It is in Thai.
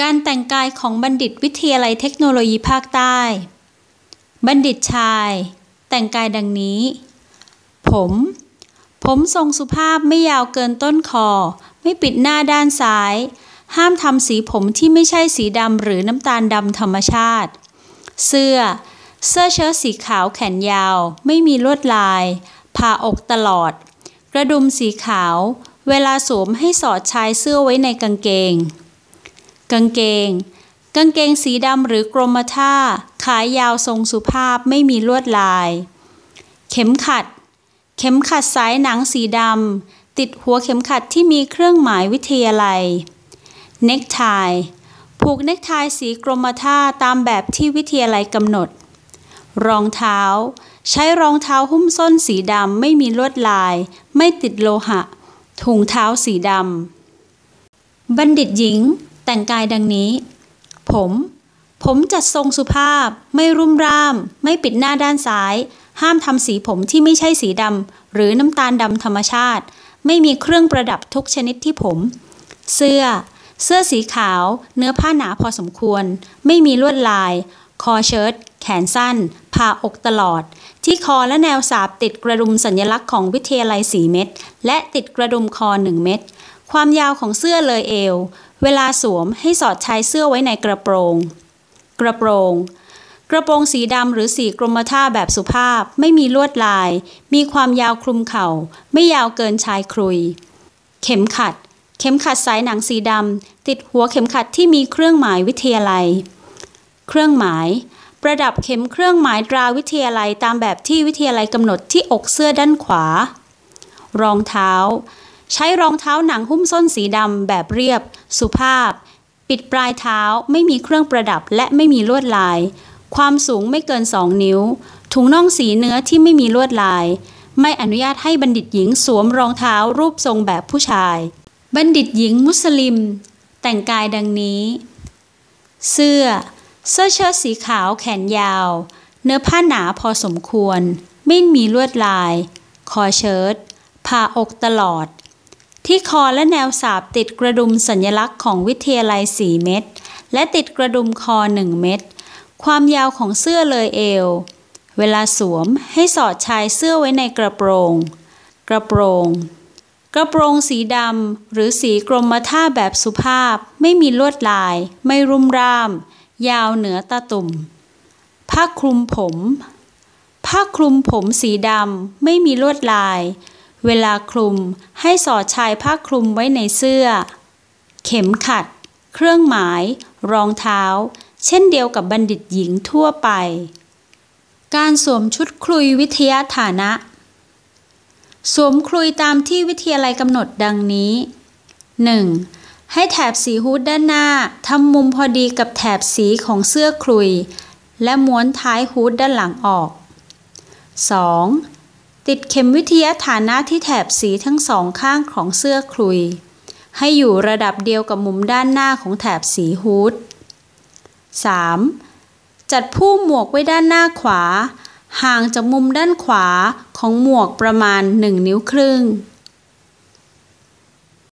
การแต่งกายของบัณฑิตวิทยาลัยเทคโนโลยีภาคใต้ บัณฑิตชาย แต่งกายดังนี้ ผม ผมทรงสุภาพไม่ยาวเกินต้นคอ ไม่ปิดหน้าด้านซ้าย ห้ามทำสีผมที่ไม่ใช่สีดำหรือน้ำตาลดำธรรมชาติ เสื้อ เสื้อเชิ้ตสีขาวแขนยาว ไม่มีลวดลาย ผ่าอกตลอด กระดุมสีขาว เวลาสวมให้สอดชายเสื้อไว้ในกางเกง กางเกง กางเกงสีดำหรือกรมท่า ขายาวทรงสุภาพไม่มีลวดลาย เข็มขัด เข็มขัดสายหนังสีดำติดหัวเข็มขัดที่มีเครื่องหมายวิทยาลัย เน็กไทผูกเน็กไทสีกรมท่าตามแบบที่วิทยาลัยกำหนด รองเท้า ใช้รองเท้าหุ้มส้นสีดำไม่มีลวดลาย ไม่ติดโลหะ ถุงเท้าสีดำบัณฑิตหญิง แต่งกายดังนี้ ผม ผมจัดทรงสุภาพ ไม่รุ่มร่าม ไม่ปิดหน้าด้านซ้าย ห้ามทำสีผมที่ไม่ใช่สีดำหรือน้ำตาลดำธรรมชาติ ไม่มีเครื่องประดับทุกชนิดที่ผม เสื้อ เสื้อสีขาว เนื้อผ้าหนาพอสมควร ไม่มีลวดลาย คอเชิ้ตแขนสั้นผ่าอกตลอด ที่คอและแนวสาบติดกระดุมสัญลักษณ์ของวิทยาลัยสีเม็ดและติดกระดุมคอหนึ่งเม็ด ความยาวของเสื้อเลยเอว เวลาสวมให้สอดชายเสื้อไว้ในกระโปรง กระโปรง กระโปรงสีดำหรือสีกรมท่าแบบสุภาพ ไม่มีลวดลาย มีความยาวคลุมเข่า ไม่ยาวเกินชายครุย เข็มขัด เข็มขัดสายหนังสีดำติดหัวเข็มขัดที่มีเครื่องหมายวิทยาลัย เครื่องหมาย ประดับเข็มเครื่องหมายตราวิทยาลัยตามแบบที่วิทยาลัยกำหนดที่อกเสื้อด้านขวา รองเท้า ใช้รองเท้าหนังหุ้มส้นสีดำแบบเรียบ สุภาพ ปิดปลายเท้าไม่มีเครื่องประดับและไม่มีลวดลาย ความสูงไม่เกิน 2 นิ้ว ถุงน่องสีเนื้อที่ไม่มีลวดลาย ไม่อนุญาตให้บัณฑิตหญิงสวมรองเท้ารูปทรงแบบผู้ชาย บัณฑิตหญิงมุสลิม แต่งกายดังนี้ เสื้อ เสื้อเชิ้ตสีขาวแขนยาว เนื้อผ้าหนาพอสมควร ไม่มีลวดลาย คอเชิ้ตผ่าอกตลอด ที่คอและแนวสาบติดกระดุมสัญลักษณ์ของวิทยาลัยสีเม็ดและติดกระดุมคอหนึ่งเม็ดความยาวของเสื้อเลยเอว เวลาสวมให้สอดชายเสื้อไว้ในกระโปรง กระโปรง กระโปรงสีดำหรือสีกรมท่าแบบสุภาพ ไม่มีลวดลาย ไม่รุ่มร่าม ยาวเหนือตาตุ่ม ผ้าคลุมผม ผ้าคลุมผมสีดำไม่มีลวดลาย เวลาคลุมให้สอดชายผ้าคลุมไว้ในเสื้อ เข็มขัด เครื่องหมาย รองเท้า เช่นเดียวกับบัณฑิตหญิงทั่วไป การสวมชุดคลุยวิทยาฐานะ สวมคลุยตามที่วิทยาลัยกำหนดดังนี้ 1. ให้แถบสีฮูดด้านหน้าทำมุมพอดีกับแถบสีของเสื้อคลุย และม้วนท้ายฮูดด้านหลังออก 2. ติดเข็มวิทยาฐานะที่แถบสีทั้งสองข้างของเสื้อคลุย ให้อยู่ระดับเดียวกับมุมด้านหน้าของแถบสีฮูด 3. จัดผู้หมวกไว้ด้านหน้าขวา ห่างจากมุมด้านขวาของหมวกประมาณ 1 นิ้วครึ่ง